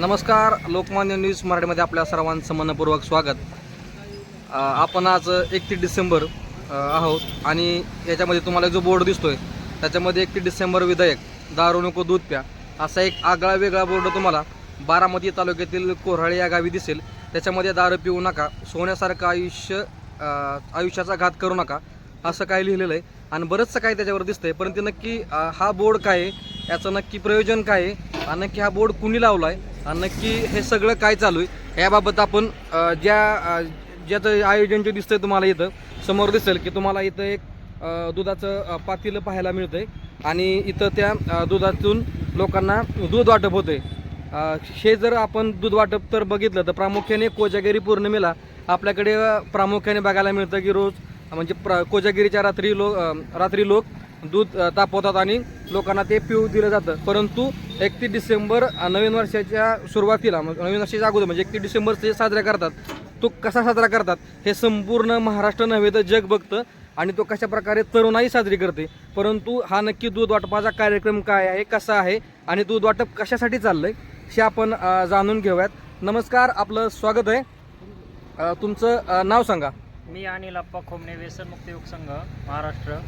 नमस्कार लोकमान्य न्यूज मराठीमध्ये आपल्या सर्वांचं मनपूर्वक स्वागत. आपण आज एकतीस डिसेंबर आहोत आणि याच्यामध्ये तुम्हाला जो बोर्ड दिसतोय त्याच्यामध्ये एकतीस डिसेंबर विधेयक दारू नको दूध प्या असा एक आगळा वेगळा बोर्ड तुम्हाला बारामती तालुक्यातील कोऱ्हाळे या गावी दिसेल. त्याच्यामध्ये दारू पिऊ नका सोन्यासारखं आयुष्य आयुष्याचा घात करू नका असं काय लिहिलेलं आहे. आणि बरंचसं काही त्याच्यावर दिसतंय परंतु नक्की हा बोर्ड काय आहे? याचं नक्की प्रयोजन काय आहे? आणि नक्की हा बोर्ड कुणी लावला आहे नक्की हे सगळं काय चालू आहे याबाबत आपण ज्या ज्याचं आयोजन जे दिसतंय तुम्हाला इथं समोर दिसेल की तुम्हाला इथं एक दुधाचं पातील पाहायला मिळतंय आणि इथं त्या दुधातून लोकांना दूध वाटप होतंय. हे जर आपण दूध वाटप तर बघितलं तर प्रामुख्याने कोजागिरी पौर्णिमेला आपल्याकडे प्रामुख्याने बघायला मिळतं की रोज म्हणजे प्र कोजागिरीच्या रात्री लोक रात्री लोक दूध तापवतात आणि लोकांना ते पिऊ दिलं जातं. परंतु एकतीस डिसेंबर नवीन वर्षाच्या सुरुवातीला नवीन वर्षाच्या अगोदर म्हणजे एकतीस डिसेंबर ते साजरा करतात तो कसा साजरा करतात हे संपूर्ण महाराष्ट्र नव्हे तर जग बघतं आणि तो कशा प्रकारे तरुणाई साजरी करते. परंतु हा नक्की दूध वाटपाचा कार्यक्रम काय आहे कसा आहे आणि दूध वाटप कशासाठी चाललं आहे हे आपण जाणून घेऊयात. नमस्कार आपलं स्वागत आहे. तुमचं नाव सांगा. मी अनिल अप्पा खोमणे व्यसनमुक्त युग संघ महाराष्ट्र.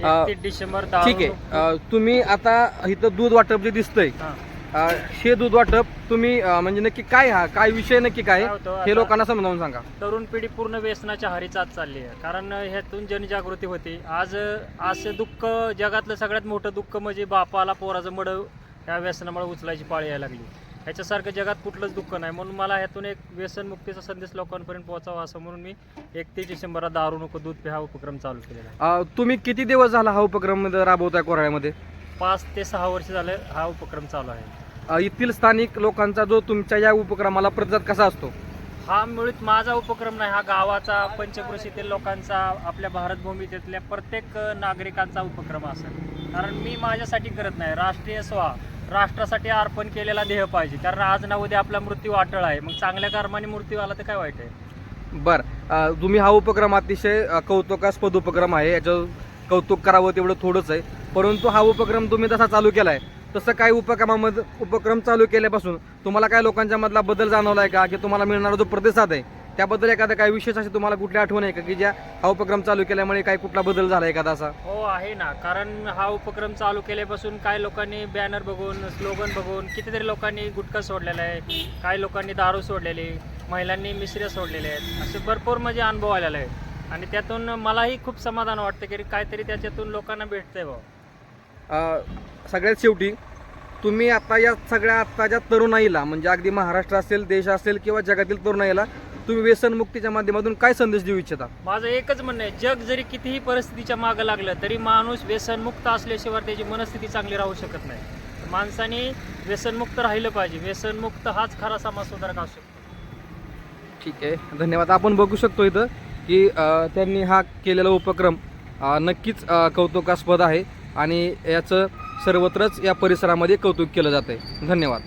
एकतीस डिसेंबर ठीक आहे. अ, तुम्ही आता इथं दूध वाटप जे दिसतंय हा. अ, हे दूध वाटप तुम्ही अ, म्हणजे नक्की काय हा? काय विषय नक्की काय? काय आहे? होतं हे आता लोकांना समजावून सांगा. तरुण पिढी पूर्ण व्यसनाच्या हारी चालत चालली आहे. कारण ह्यातून जनजागृती होती. आज असं दुःख जगातलं सगळ्यात मोठं दुःख म्हणजे बापाला पोराचं मड ह्या व्यसनामुळे उचलायची पाळी यायला लागली. ह्याच्यासारखं जगात कुठलंच दुःख नाही. म्हणून मला ह्यातून एक व्यसनमुक्तीचा संदेश लोकांपर्यंत पोहोचावा असं म्हणून मी एकतीस डिसेंबरला दारू नको दूध प्या हा उपक्रम चालू केलेला आहे. अ, तुम्ही किती दिवस झाला हा उपक्रम राबवताय कोराळ्यामध्ये पाच ते सहा वर्ष झालं हा उपक्रम चालू आहे. अ, येथील स्थानिक लोकांचा जो तुमच्या या उपक्रमाला प्रतिसाद कसा असतो? हा मुळीत माझा उपक्रम नाही हा गावाचा पंचकृषीतील लोकांचा आपल्या भारतभूमीतल्या प्रत्येक नागरिकांचा उपक्रम असेल कारण मी माझ्यासाठी करत नाही राष्ट्रीय स्वा. राष्ट्रासाठी अर्पण केलेला देह पाहिजे. कारण आज ना उद्या आपला मृत्यू अटळ आहे. मग चांगल्या कर्माने मृत्यू आला तर काय वाईट आहे? बर तुम्ही हा उपक्रम अतिशय कौतुकास्पद उपक्रम आहे. याचं कौतुक करावं तेवढं थोडंच आहे. परंतु हा उपक्रम तुम्ही जसा चालू केला आहे तसं काही उपक्रमामध्ये उपक्रम चालू केल्यापासून तुम्हाला काय लोकांच्या मधला बदल जाणवला आहे का? की तुम्हाला मिळणारा जो प्रतिसाद आहे त्याबद्दल एखादा काही विशेष अशी तुम्हाला कुठली आठवण आहे का की ज्या हा उपक्रम चालू केल्यामुळे काही कुठला बदल झाला एखादा असा? हो आहे ना. कारण हा उपक्रम चालू केल्यापासून काही लोकांनी बॅनर बघून स्लोगन बघून कितीतरी लोकांनी गुटखा सोडलेला आहे काही लोकांनी दारू सोडलेली महिलांनी मिश्र्या सोडलेल्या आहेत. असे भरपूर म्हणजे अनुभव आलेला आहे आणि त्यातून मलाही खूप समाधान वाटतं की काहीतरी त्याच्यातून लोकांना भेटतंय भाऊ सगळ्यात शेवटी तुम्ही आता या सगळ्या आत्ताच्या तरुणाईला म्हणजे अगदी महाराष्ट्र असेल देश असेल किंवा जगातील तरुणाईला तुम्ही व्यसनमुक्तीच्या माध्यमातून काय संदेश देऊ इच्छिता? माझं एकच म्हणणं आहे जग जरी कितीही परिस्थितीच्या मागं लागलं तरी माणूस व्यसनमुक्त असल्याशिवाय त्याची मनस्थिती चांगली राहू शकत नाही. माणसाने व्यसनमुक्त राहिलं पाहिजे. व्यसनमुक्त हाच खरा समाज सुधारक असू शकतो. ठीक आहे. धन्यवाद. आपण बघू शकतो इथं की त्यांनी हा केलेला उपक्रम नक्कीच कौतुकास्पद आहे आणि याचं सर्वत्रच या परिसरामध्ये कौतुक केलं जातं आहे धन्यवाद.